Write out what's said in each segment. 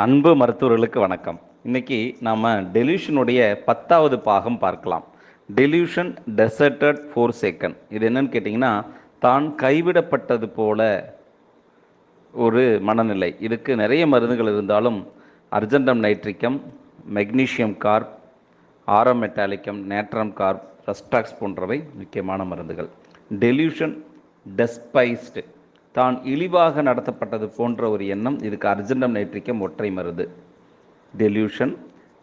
அன்பு மருத்துவர்களுக்கு வணக்கம். இன்னைக்கு நாம் டெலியூஷனுடைய பத்தாவது பாகம் பார்க்கலாம். டெலியூஷன் டெசர்டட் ஃபோர் செகண்ட் இது என்னன்னு கேட்டிங்கன்னா தான் கைவிடப்பட்டது போல ஒரு மனநிலை. இதுக்கு நிறைய மருந்துகள் இருந்தாலும் அர்ஜென்டம் நைட்ரிக்கம் மெக்னீஷியம் கார்ப் ஆரம் மெட்டாலிக்கம் நேட்ரம் கார்ப் ரஸ்டாக்ஸ் போன்றவை முக்கியமான மருந்துகள். Delusion despised. தான் இழிவாக நடத்தப்பட்டது போன்ற ஒரு எண்ணம் இதுக்கு அர்ஜென்டம் நைட்ரிக்கம் ஒற்றை மருந்து டெலியூஷன்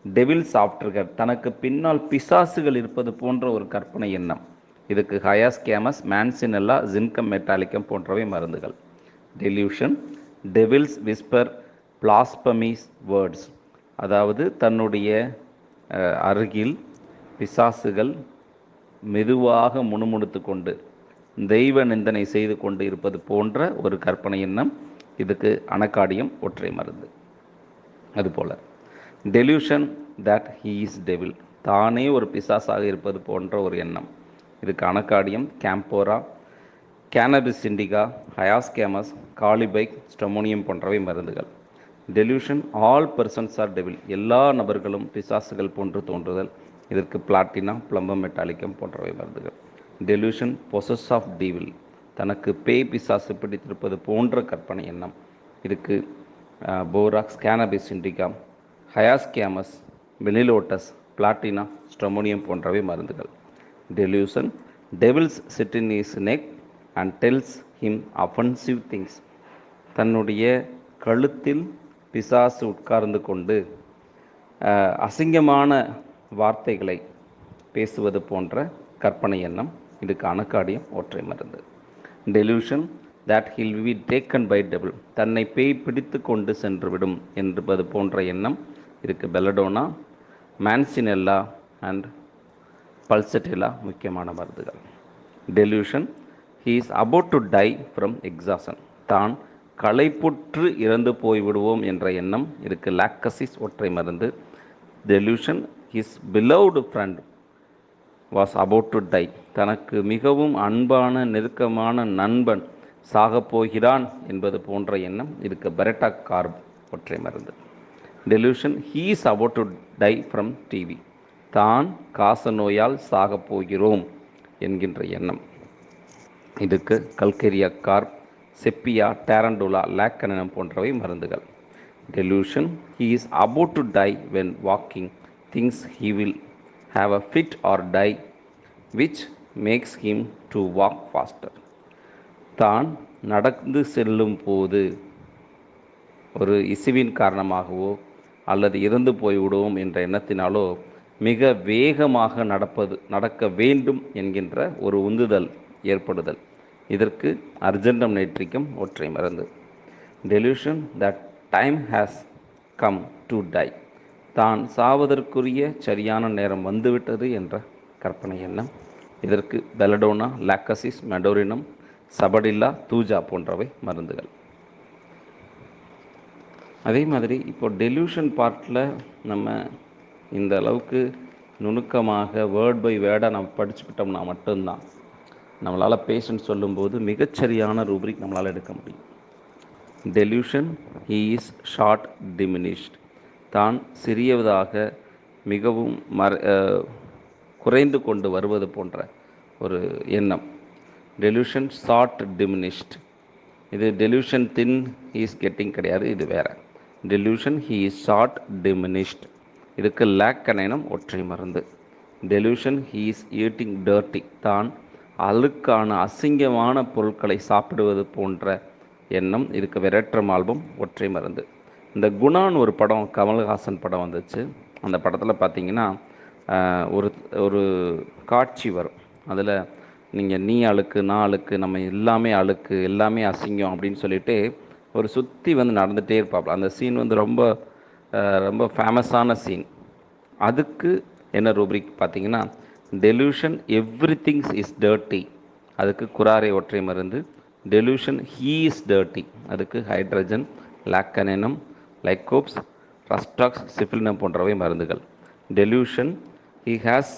டெவில் சாஃப்ட்வேர் தனக்கு பின்னால் பிசாசுகள் இருப்பது போன்ற ஒரு கற்பனை எண்ணம். இதுக்கு ஹயாஸ் கேமஸ் மேன்சினெல்லா ஜின்கம் மெட்டாலிக்கம் போன்றவை மருந்துகள். Delusion devils whisper blasphemous words அதாவது தன்னுடைய அருகில் பிசாசுகள் மெதுவாக முணுமுணுத்து கொண்டு தெய்வ நிந்தனை செய்து கொண்டு இருப்பது போன்ற ஒரு கற்பனை எண்ணம் இதுக்கு அணக்காடியம் ஒற்றை மருந்து. அதுபோல் delusion that he is devil தானே ஒரு பிசாசாக இருப்பது போன்ற ஒரு எண்ணம். இதுக்கு அணக்காடியம் கேம்போரா கேனபிஸ் இண்டிகா ஹயாஸ்கேமஸ் காலிபைக் ஸ்டமோனியம் போன்றவை மருந்துகள். Delusion all persons are devil எல்லா நபர்களும் பிசாசுகள் போன்று தோன்றுதல். இதற்கு பிளாட்டினா பிளம்பம் மெட்டாலிக்கம் போன்றவை மருந்துகள். டெலியூஷன் பொசஸ் ஆஃப் டீவில் தனக்கு பேய் பிசாசு பிடித்திருப்பது போன்ற கற்பனை எண்ணம். இதுக்கு borax cannabis indica hyoscyamus melilotus platina stramonium போன்றவை மருந்துகள். Delusion devils sit in his neck and tells him offensive things தன்னுடைய கழுத்தில் பிசாசு உட்கார்ந்து கொண்டு அசிங்கமான வார்த்தைகளை பேசுவது போன்ற கற்பனை எண்ணம். இதுக்கு அணக்காடியம் ஒற்றை மருந்து. Delusion that he'll be taken by devil தன்னை பேய் பிடித்து கொண்டு சென்றுவிடும் என்பது போன்ற எண்ணம் இதுக்கு பெலடோனா மேன்சினெல்லா அண்ட் பல்செட்டிலா முக்கியமான மருந்துகள். Delusion he is about to die from exhaustion தான் களைப்புற்று இறந்து போய்விடுவோம் என்ற எண்ணம் இதுக்கு லாக்கசிஸ் ஒற்றை மருந்து. Delusion his beloved friend was about to die தனக்கு மிகவும் அன்பான நெருக்கமான நண்பன் சாகப்போகிறான் என்பது போன்ற எண்ணம் இதுக்கு பெரட்டா கார்ப் ஒற்றை மருந்து. Delusion he is to die from TB தான் காச நோயால் சாகப் போகிறோம் என்கின்ற எண்ணம். இதுக்கு கல்கெரியா கார்ப் செப்பியா டேரண்டோலா லேக்கனம் போன்றவை மருந்துகள். Delusion he is about to die when walking things he will have a fit or die which makes him to walk faster தான் நடந்து செல்லும் போது ஒரு இசுவின் காரணமாகவோ அல்லது இறந்து போய்விடுவோம் என்ற எண்ணத்தினாலோ மிக வேகமாக நடப்பது நடக்க வேண்டும் என்கின்ற ஒரு உந்துதல் ஏற்படுதல். இதற்கு அர்ஜென்டம் நேற்றிக்கும் ஒற்றை மருந்து. Delusion that time has come to die தான் சாவதற்குரிய சரியான நேரம் வந்துவிட்டது என்ற கற்பனை எண்ணம். இதற்கு பெலடோனா லாக்கசிஸ் மெடோரினம் சபடில்லா தூஜா போன்றவை மருந்துகள். அதே மாதிரி இப்போ டெலியூஷன் பார்ட்டில் நம்ம இந்த அளவுக்கு நுணுக்கமாக வேர்ட் பை வேர்டாக நம்ம படிச்சுக்கிட்டோம்னா மட்டும்தான். நம்மளால் பேஷண்ட் சொல்லும்போது மிகச்சரியான ரூப்ரிக் நம்மளால் எடுக்க முடியும். Delusion he is short diminished தான் சிறியதாக மிகவும் மற குறைந்து கொண்டு வருவது போன்ற ஒரு எண்ணம். டெலியூஷன் ஷார்ட் டிமினிஷ்ட் இது டெலியூஷன் தின் இஸ் கெட்டிங் கிடையாது இது வேற. Delusion he is short diminished இதுக்கு லேக்கனைனம் ஒற்றை மருந்து. Delusion he is eating dirty தான் அழுக்கான அசிங்கமான பொருட்களை சாப்பிடுவது போன்ற எண்ணம். இதுக்கு விரற்றம் ஆல்பம் ஒற்றை மருந்து. இந்த குணான் ஒரு படம் கமல்ஹாசன் படம் வந்துச்சு. அந்த படத்தில் பார்த்தீங்கன்னா ஒரு ஒரு காட்சி வரும். அதில் நீங்கள் நீ அழுக்கு நான் அழுக்கு நம்ம எல்லாமே அழுக்கு எல்லாமே அசிங்கம் அப்படின்னு சொல்லிட்டு ஒரு சுற்றி வந்து நடந்துகிட்டே இருப்பாப்புல அந்த சீன் வந்து ரொம்ப ரொம்ப ஃபேமஸான சீன் அதுக்கு என்ன ரூபிக் பார்த்தீங்கன்னா delusion every things is dirty அதுக்கு குராரை ஒற்றை மருந்து டெலியூஷன் ஹீ இஸ் டர்ட்டி அதுக்கு hydrogen lac caninum lycopus rhus tox syphilinum போன்றவை மருந்துகள். Delusion he has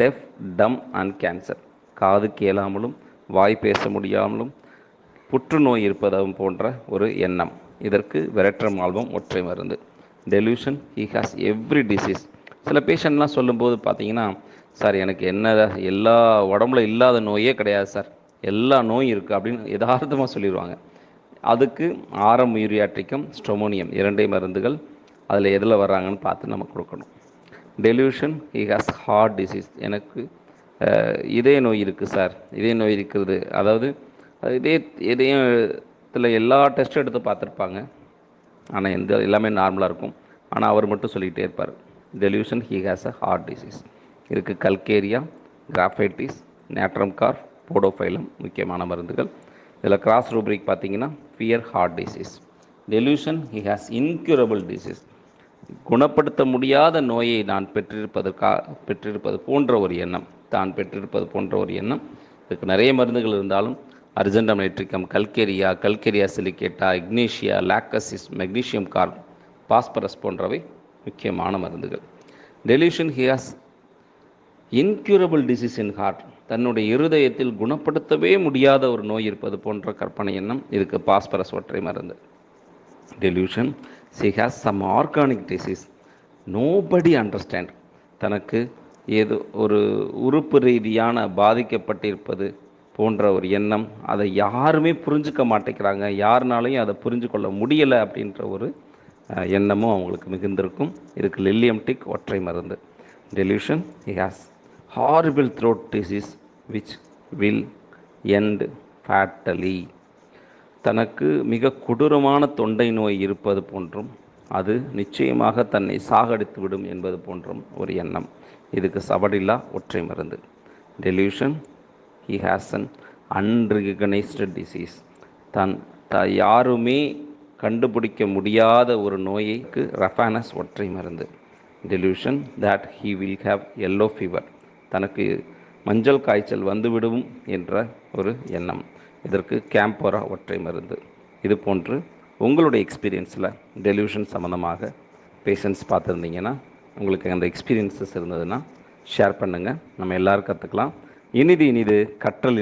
deaf dumb and cancer காது கேளாமலும் வாய் பேச முடியாமலும் புற்றுநோய் இருப்பதும் போன்ற ஒரு எண்ணம். இதற்கு விரட்டம் ஆல்பம் ஒற்றை மருந்து. Delusion he has every disease சில பேஷண்ட்லாம் சொல்லும்போது பார்த்தீங்கன்னா சார் எனக்கு என்ன எல்லா உடம்புல இல்லாத நோயே கிடையாது சார். எல்லா நோயும் இருக்குது அப்படின்னு யதார்த்தமாக சொல்லிடுவாங்க. அதுக்கு ஆரம் யூரியாட்ரிக்கும் ஸ்ட்ரொமோனியம் இரண்டே மருந்துகள் அதில் எதில் வர்றாங்கன்னு பார்த்து நம்ம கொடுக்கணும். Delusion he has heart disease எனக்கு இதய நோய் இருக்குது சார். இதய நோய் இருக்கிறது அதாவது இதய இதயத்தில் எல்லா டெஸ்ட்டும் எடுத்து பார்த்துருப்பாங்க. ஆனால் எந்த எல்லாமே நார்மலாக இருக்கும். ஆனால் அவர் மட்டும் சொல்லிக்கிட்டே இருப்பார். Delusion he has a heart disease இருக்குது calcarea graphites natrum carb podophyllum முக்கியமான மருந்துகள். இதில் கிராஸ் ரூப்ரிக் பார்த்தீங்கன்னா fear heart disease delusion he has incurable disease குணப்படுத்த முடியாத நோயை நான் பெற்றிருப்பதற்கா பெற்றிருப்பது போன்ற ஒரு எண்ணம். தான் பெற்றிருப்பது போன்ற ஒரு எண்ணம். இதுக்கு நிறைய மருந்துகள் இருந்தாலும் argentum nitricum calcarea calcarea silicata ignatia lachesis magnesium carb phosphorus போன்றவை முக்கியமான மருந்துகள். Delusion he has incurable disease in heart தன்னுடைய இருதயத்தில் குணப்படுத்தவே முடியாத ஒரு நோய் இருப்பது போன்ற கற்பனை எண்ணம் இதுக்கு பாஸ்பரஸ் ஒற்றை மருந்து. Delusion she has some organic disease nobody understand தனக்கு ஏதோ ஒரு உறுப்பு ரீதியான பாதிக்கப்பட்டிருப்பது போன்ற ஒரு எண்ணம் அதை யாருமே புரிஞ்சுக்க மாட்டேங்கிறாங்க. யாருனாலையும் அதை புரிஞ்சு கொள்ள முடியலை அப்படின்ற ஒரு எண்ணமும் அவங்களுக்கு மிகுந்திருக்கும். இதுக்கு லில்லியம் டிக் ஒற்றை மருந்து. Delusion he has horrible throat disease which will end fatally தனக்கு மிக கொடூரமான தொண்டை நோய் இருப்பது போன்றும் அது நிச்சயமாக தன்னை சாகடித்து விடும் என்பது போன்றும் ஒரு எண்ணம். இதுக்கு சபடில்லா ஒற்றை மருந்து. Delusion he has an unrecognised disease தன் த யாருமே கண்டுபிடிக்க முடியாத ஒரு நோய்க்கு ரஃபானஸ் ஒற்றை மருந்து. Delusion that he will have yellow fever தனக்கு மஞ்சள் காய்ச்சல் வந்துவிடும் என்ற ஒரு எண்ணம். இதற்கு கேம்போரா ஒற்றை மருந்து. இது போன்று உங்களுடைய எக்ஸ்பீரியன்ஸில் டெலிவிஷன் சம்மந்தமாக பேஷண்ட்ஸ் பார்த்துருந்தீங்கன்னா உங்களுக்கு அந்த எக்ஸ்பீரியன்ஸஸ் இருந்ததுன்னா ஷேர் பண்ணுங்கள் நம்ம எல்லோரும் கற்றுக்கலாம் இனிது இனிது கற்றல்